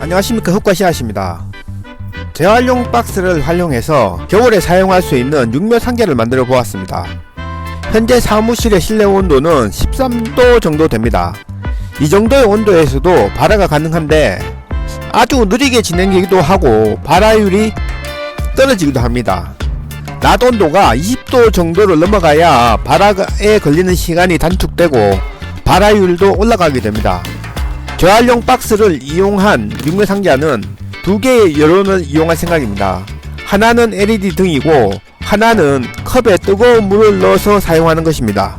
안녕하십니까. 흑과시아십니다. 재활용 박스를 활용해서 겨울에 사용할 수 있는 육묘 상자를 만들어 보았습니다. 현재 사무실의 실내 온도는 13도 정도 됩니다. 이 정도의 온도에서도 발화가 가능한데 아주 느리게 진행되기도 하고 발화율이 떨어지기도 합니다. 낮 온도가 20도 정도를 넘어가야 발화에 걸리는 시간이 단축되고 발화율도 올라가게 됩니다 재활용 박스를 이용한 육묘 상자는 두 개의 여론을 이용할 생각입니다. 하나는 LED 등이고 하나는 컵에 뜨거운 물을 넣어서 사용하는 것입니다.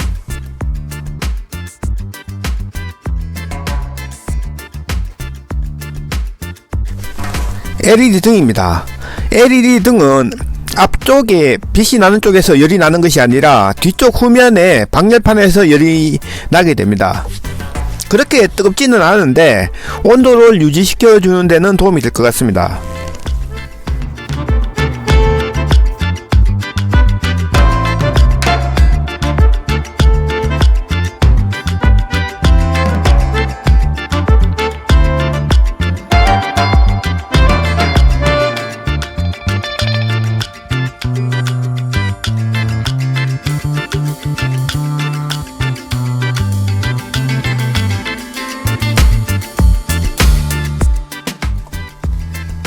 LED 등입니다. LED 등은 앞쪽에 빛이 나는 쪽에서 열이 나는 것이 아니라 뒤쪽 후면에 방열판에서 열이 나게 됩니다. 그렇게 뜨겁지는 않은데 온도를 유지시켜 주는 데는 도움이 될 것 같습니다.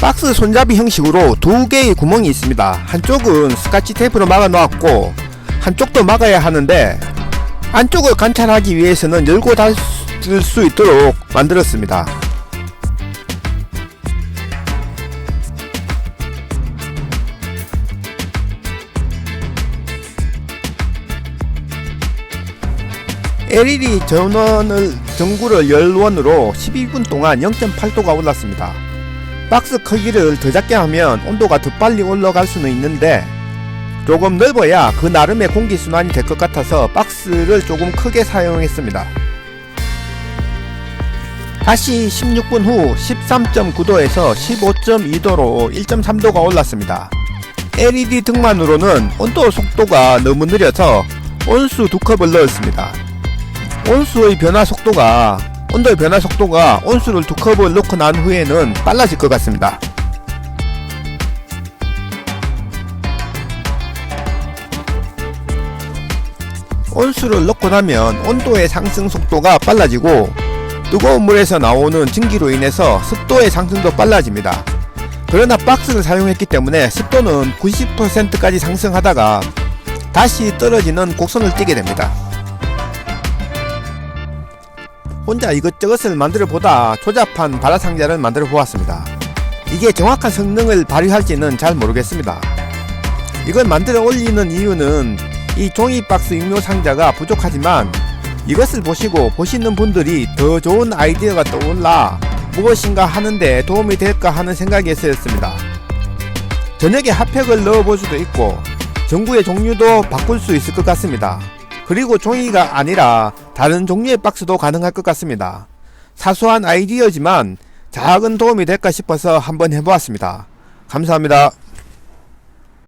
박스 손잡이 형식으로 두 개의 구멍이 있습니다. 한쪽은 스카치 테이프로 막아 놓았고 한쪽도 막아야 하는데 안쪽을 관찰하기 위해서는 열고 닫을 수 있도록 만들었습니다. LED 전원을 전구를 열원으로 12분 동안 0.8도가 올랐습니다. 박스 크기를 더 작게 하면 온도가 더 빨리 올라갈 수는 있는데 조금 넓어야 그 나름의 공기순환이 될 것 같아서 박스를 조금 크게 사용했습니다. 다시 16분 후 13.9도에서 15.2도로 1.3도가 올랐습니다. LED 등만으로는 온도 속도가 너무 느려서 온수 두 컵을 넣었습니다. 온수의 변화 속도가 온도의 변화 속도가 온수를 두 컵을 넣고 난 후에는 빨라질 것 같습니다. 온수를 넣고 나면 온도의 상승 속도가 빨라지고 뜨거운 물에서 나오는 증기로 인해서 습도의 상승도 빨라집니다. 그러나 박스를 사용했기 때문에 습도는 90%까지 상승하다가 다시 떨어지는 곡선을 띠게 됩니다. 혼자 이것저것을 만들어 보다 조잡한 발화상자를 만들어 보았습니다. 이게 정확한 성능을 발휘할지는 잘 모르겠습니다. 이걸 만들어 올리는 이유는 이 종이 박스 육묘 상자가 부족하지만 이것을 보시고 보시는 분들이 더 좋은 아이디어가 떠올라 무엇인가 하는데 도움이 될까 하는 생각에서였습니다. 저녁에 핫팩을 넣어볼 수도 있고 전구의 종류도 바꿀 수 있을 것 같습니다. 그리고 종이가 아니라 다른 종류의 박스도 가능할 것 같습니다. 사소한 아이디어지만 작은 도움이 될까 싶어서 한번 해보았습니다. 감사합니다.